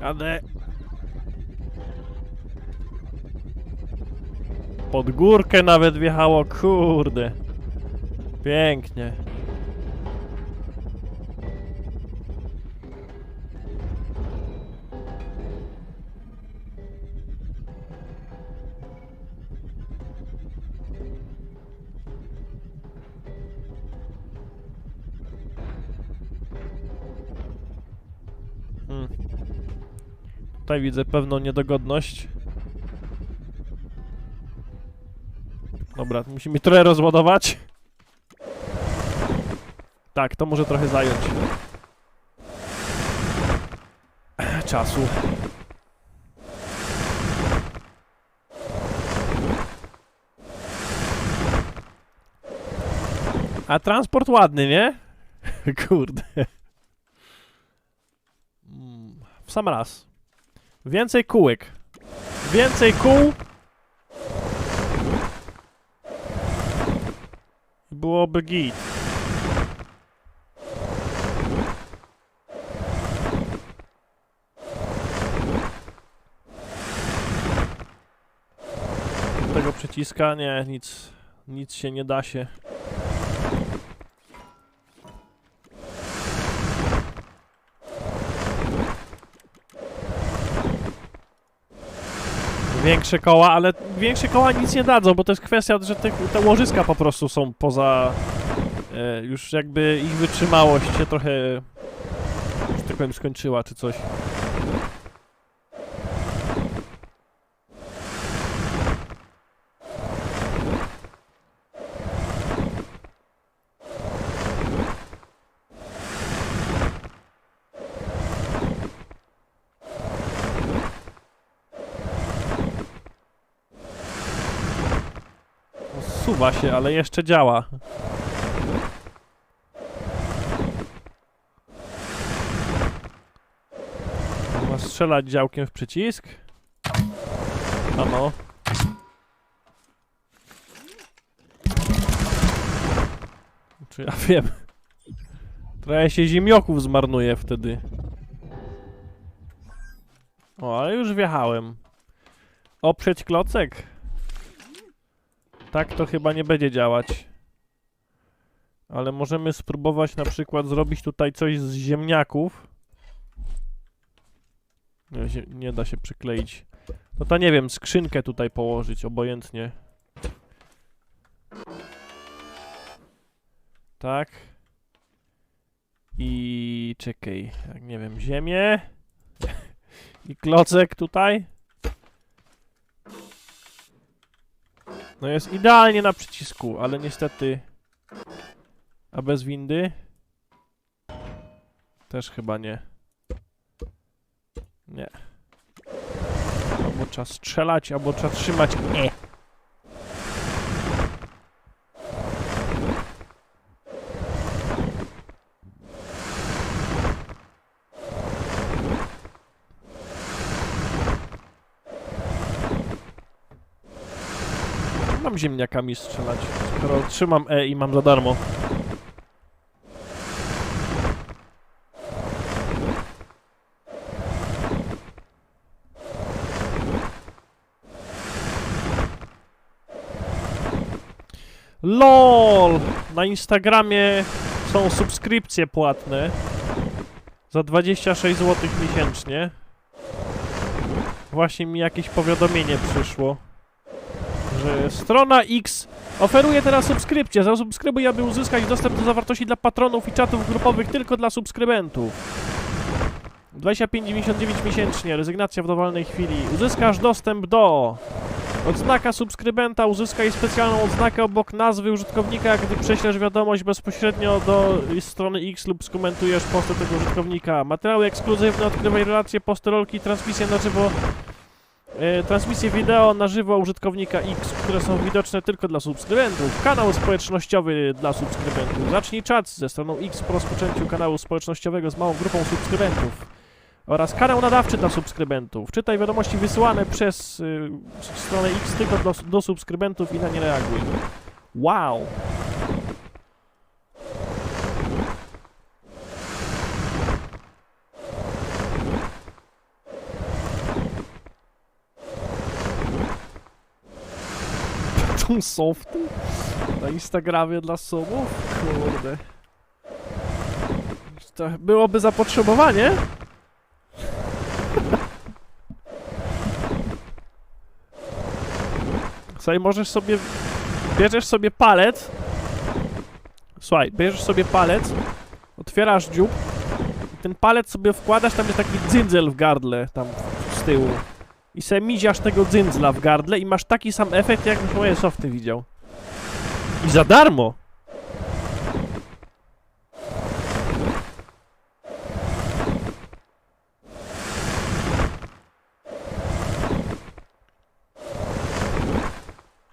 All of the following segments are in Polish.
Jadę. Pod górkę nawet wjechało, kurde. Pięknie. Tutaj widzę pewną niedogodność. Dobra, musimy trochę rozładować. Tak, to może trochę zająć. Czasu. A transport ładny, nie? Kurde. Mm, W sam raz. Więcej kółek. Więcej kół. Byłoby git. Tego przyciska? Nie, nic. Nic się nie da się. Większe koła, ale większe koła nic nie dadzą, bo to jest kwestia, że te, te łożyska po prostu są poza... E, już jakby ich wytrzymałość się trochę... że tak powiem skończyła, czy coś. Suwa się, ale jeszcze działa. Ma strzelać działkiem w przycisk? Ano. Czy ja wiem? Trochę się zimioków zmarnuje wtedy. O, ale już wjechałem. Oprzeć klocek? Tak to chyba nie będzie działać. Ale możemy spróbować na przykład zrobić tutaj coś z ziemniaków. Nie, nie da się przykleić. No to nie wiem, skrzynkę tutaj położyć, obojętnie. Tak. I czekaj, nie wiem, ziemię. I klocek tutaj. No jest idealnie na przycisku, ale niestety... A bez windy? Też chyba nie. Nie. Albo trzeba strzelać, albo trzeba trzymać E. Ziemniakami strzelać, skoro trzymam E i mam za darmo. LOL! Na Instagramie są subskrypcje płatne za 26 zł miesięcznie. Właśnie mi jakieś powiadomienie przyszło że strona X oferuje teraz subskrypcję. Zasubskrybuj, aby uzyskać dostęp do zawartości dla patronów i czatów grupowych tylko dla subskrybentów. 25,99 miesięcznie, rezygnacja w dowolnej chwili. Uzyskasz dostęp do odznaka subskrybenta, uzyskaj specjalną odznakę obok nazwy użytkownika, gdy prześlesz wiadomość bezpośrednio do strony X lub skomentujesz postę tego użytkownika. Materiały ekskluzywne, odkrywaj relacje, postorolki, transmisje na żywo transmisje wideo na żywo użytkownika X, które są widoczne tylko dla subskrybentów. Kanał społecznościowy dla subskrybentów. Zacznij czat ze stroną X po rozpoczęciu kanału społecznościowego z małą grupą subskrybentów. Oraz kanał nadawczy dla subskrybentów. Czytaj wiadomości wysyłane przez y, stronę X tylko do, do subskrybentów i na nie reaguj. Wow! Są softy? Na Instagramie dla subów? Kurde. To byłoby zapotrzebowanie? Słuchaj, możesz sobie... Bierzesz sobie palec. Słuchaj, bierzesz sobie palec, otwierasz dziób ten palec sobie wkładasz, tam jest taki dzyndzel w gardle, tam z tyłu. I se miziasz tego dzyndzla w gardle i masz taki sam efekt, jakbyś moje softy widział. I za darmo!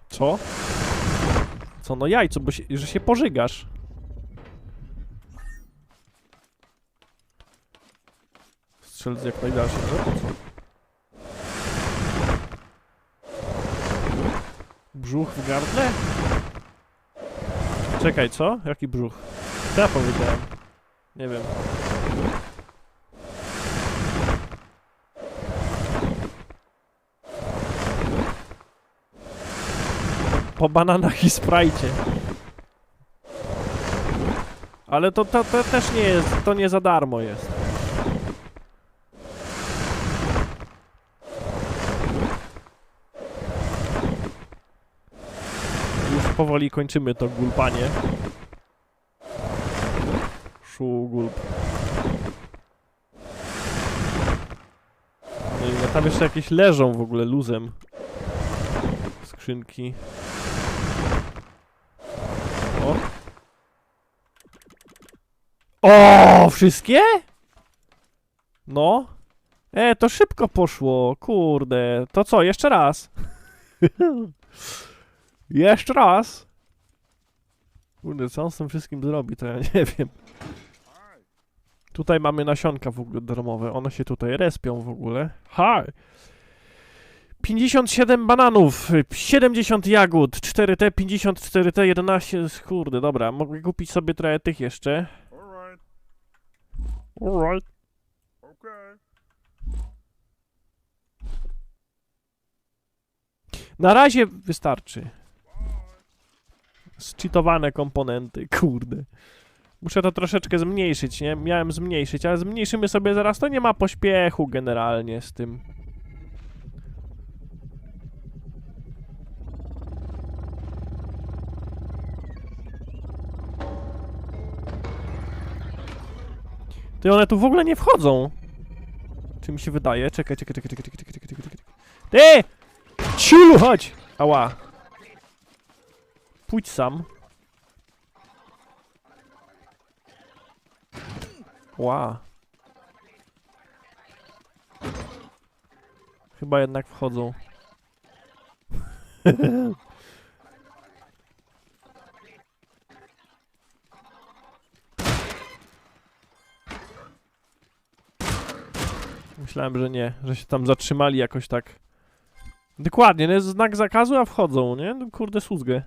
Co? Co, no jajco, bo się, że się pożygasz. Strzelc jak najdalszy, no po co? Brzuch w gardle? Czekaj, co? Jaki brzuch? Co ja powiedziałem? Nie wiem. Po bananach i sprajcie. Ale to, to, to też nie jest, to nie za darmo jest. Już powoli kończymy to gulpanie. Szu gulp. I no tam jeszcze jakieś leżą w ogóle luzem. Skrzynki. O. O, wszystkie? No. E, to szybko poszło, kurde. To co, jeszcze raz? jeszcze raz? Kurde, co on z tym wszystkim zrobi, to ja nie wiem. Tutaj mamy nasionka w ogóle darmowe, one się tutaj respią w ogóle. Hi! 57 bananów, 70 jagód, 4T, 54T, 11... Kurde, dobra, mogę kupić sobie trochę tych jeszcze. Alright. Na razie wystarczy. Zcheatowane komponenty, kurde. Muszę to troszeczkę zmniejszyć, nie? Miałem zmniejszyć, ale zmniejszymy sobie zaraz, to nie ma pośpiechu generalnie z tym. Ty one tu w ogóle nie wchodzą. Czy mi się wydaje? Czekaj, czekaj, czekaj, czekaj, czekaj, czekaj, czekaj, czekaj. Ty! Ciulu, chodź! Ała. Pójdź sam. Ła. Chyba jednak wchodzą. Myślałem, że nie, że się tam zatrzymali jakoś tak. Dokładnie, no jest znak zakazu, a wchodzą, nie? No kurde słuzgę.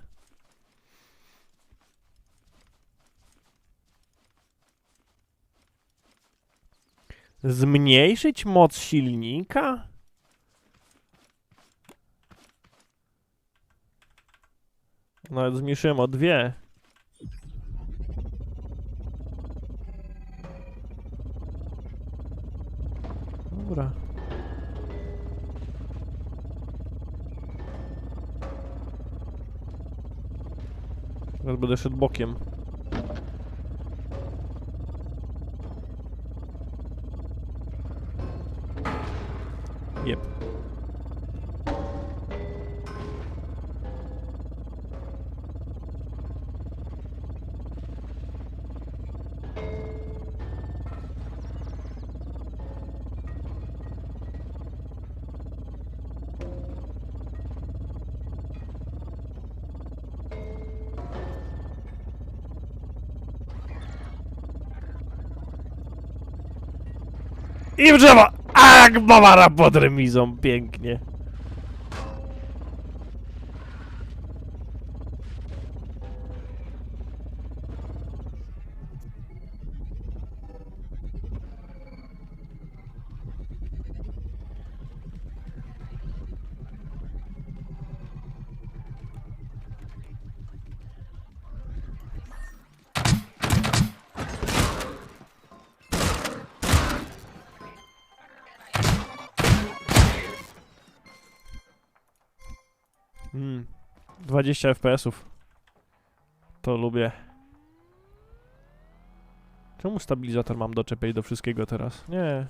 Zmniejszyć moc silnika? Nawet zmniejszyłem o dwie. Dobra. Teraz będę szedł bokiem. I w! A, jak bawara pod remizą, pięknie. Mm. 20 FPS-ów. To lubię. Czemu stabilizator mam doczepiać do wszystkiego teraz? Nie.